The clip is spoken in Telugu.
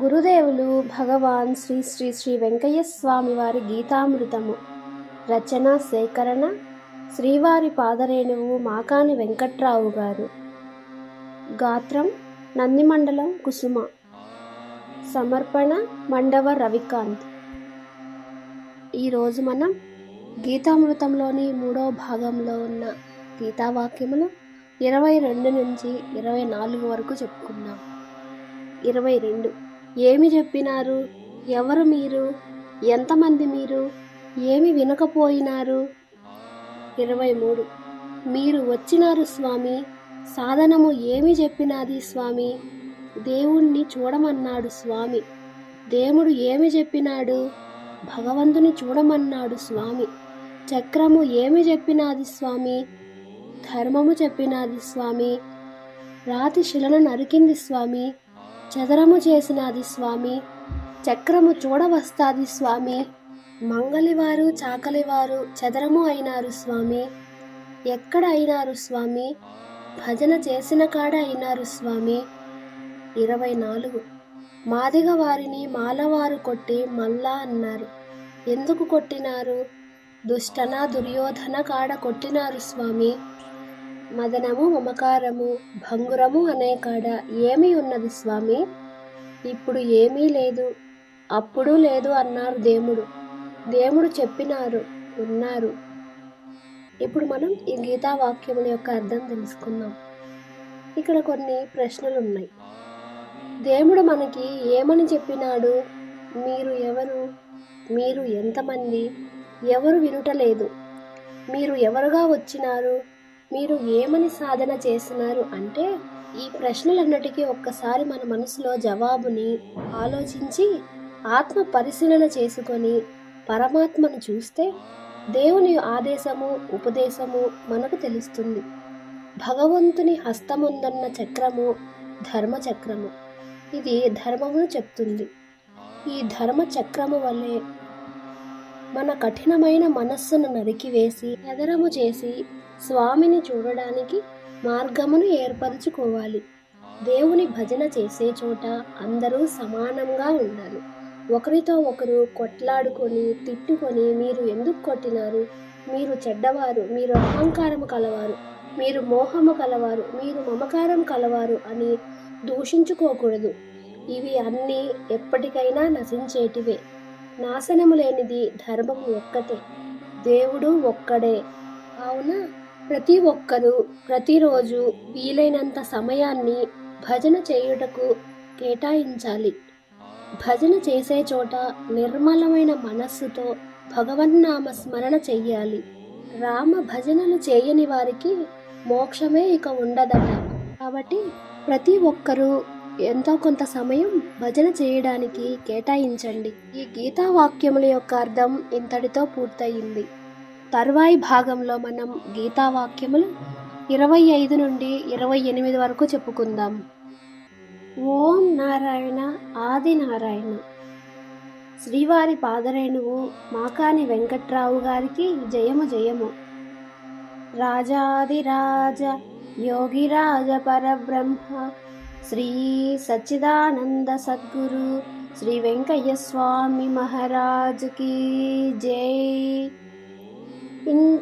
గురుదేవులు భగవాన్ శ్రీ శ్రీ శ్రీ వెంకయ్య స్వామి వారి గీతామృతము. రచన సేకరణ శ్రీవారి పాదరేణువు మాకాని వెంకట్రావు గారు. గాత్రం నందిమండలం కుసుమ. సమర్పణ మండవ రవికాంత్. ఈరోజు మనం గీతామృతంలోని మూడో భాగంలో ఉన్న గీతావాక్యములు ఇరవై రెండు నుంచి ఇరవై నాలుగు వరకు చెప్పుకున్నాం ఇరవై రెండు. ఏమి చెప్పినారు? ఎవరు మీరు? ఎంతమంది మీరు? ఏమి వినకపోయినారు? ఇరవై మూడు. మీరు వచ్చినారు స్వామి. సాధనము ఏమి చెప్పినది స్వామి? దేవుణ్ణి చూడమన్నాడు స్వామి. దేవుడు ఏమి చెప్పినాడు? భగవంతుని చూడమన్నాడు స్వామి. చక్రము ఏమి చెప్పినది స్వామి? ధర్మము చెప్పినది స్వామి. రాతి శిలను నరికింది స్వామి. చదరము చేసినది స్వామి చక్రము చూడవస్తాది స్వామి మంగలివారు చాకలివారు చదరము అయినారు స్వామి ఎక్కడ అయినారు స్వామి భజన చేసిన కాడ అయినారు స్వామి. ఇరవై నాలుగు. మాదిగ వారిని మాలవారు కొట్టి మల్లా అన్నారు. ఎందుకు కొట్టినారు? దుష్టన దుర్యోధన కాడ కొట్టినారు స్వామి. మదనము మమకారము భంగురము అనే కాడ ఏమి ఉన్నది స్వామి? ఇప్పుడు ఏమీ లేదు. అప్పుడు లేదు అన్నారు దేవుడు. దేవుడు చెప్పినారు ఉన్నారు ఇప్పుడు మనం ఈ గీతా వాక్యముల యొక్క అర్థం తెలుసుకుందాం. ఇక్కడ కొన్ని ప్రశ్నలు ఉన్నాయి దేవుడు మనకి ఏమని చెప్పినాడు? మీరు ఎవరు? మీరు ఎంతమంది? ఎవరు వినుటలేదు? మీరు ఎవరుగా వచ్చినారు? మీరు ఏమని సాధన చేసినారు అంటే ఈ ప్రశ్నలన్నిటికీ ఒక్కసారి మన మనసులో జవాబుని ఆలోచించి ఆత్మ పరిశీలన చేసుకొని పరమాత్మను చూస్తే దేవుని ఆదేశము ఉపదేశము మనకు తెలుస్తుంది. భగవంతుని హస్తముందన్న చక్రము ధర్మచక్రము ఇది ధర్మమును చెప్తుంది. ఈ ధర్మ చక్రము వల్లే మన కఠినమైన మనస్సును నరికివేసి ఎదరము చేసి స్వామిని చూడడానికి మార్గమును ఏర్పరచుకోవాలి. దేవుని భజన చేసే చోట అందరూ సమానంగా ఉండాలి. ఒకరితో ఒకరు కొట్లాడుకొని తిట్టుకొని మీరు ఎందుకు కొట్టినారు? మీరు చెడ్డవారు మీరు అహంకారము కలవారు మీరు మోహము కలవారు మీరు మమకారం కలవారు అని దూషించుకోకూడదు. ఇవి అన్నీ ఎప్పటికైనా నశించేటివే. నాశనము లేనిది ధర్మము ఒక్కటే. దేవుడు ఒక్కడే. కావున ప్రతి ఒక్కరూ ప్రతిరోజు వీలైనంత సమయాన్ని భజన చేయుటకు కేటాయించాలి. భజన చేసే చోట నిర్మలమైన మనస్సుతో భగవన్నామ స్మరణ చెయ్యాలి. రామ భజనలు చేయని వారికి మోక్షమే ఇక ఉండదట. కాబట్టి ప్రతి ఒక్కరూ ఎంతో కొంత సమయం భజన చేయడానికి కేటాయించండి. ఈ గీతా వాక్యముల యొక్క అర్థం ఇంతటితో పూర్తయింది. తర్వాయి భాగంలో మనం గీతా వాక్యములు ఇరవై ఐదు నుండి ఇరవై ఎనిమిది వరకు చెప్పుకుందాం. ఓం నారాయణ ఆది నారాయణ. శ్రీవారి పాదరేణువు మాకాని వెంకట్రావు గారికి జయము జయము. రాజాదిరాజ యోగిరాజ పరబ్రహ్మ శ్రీ సచ్చిదానంద సద్గురు శ్రీ వెంకయ్య స్వామి మహారాజుకి జై.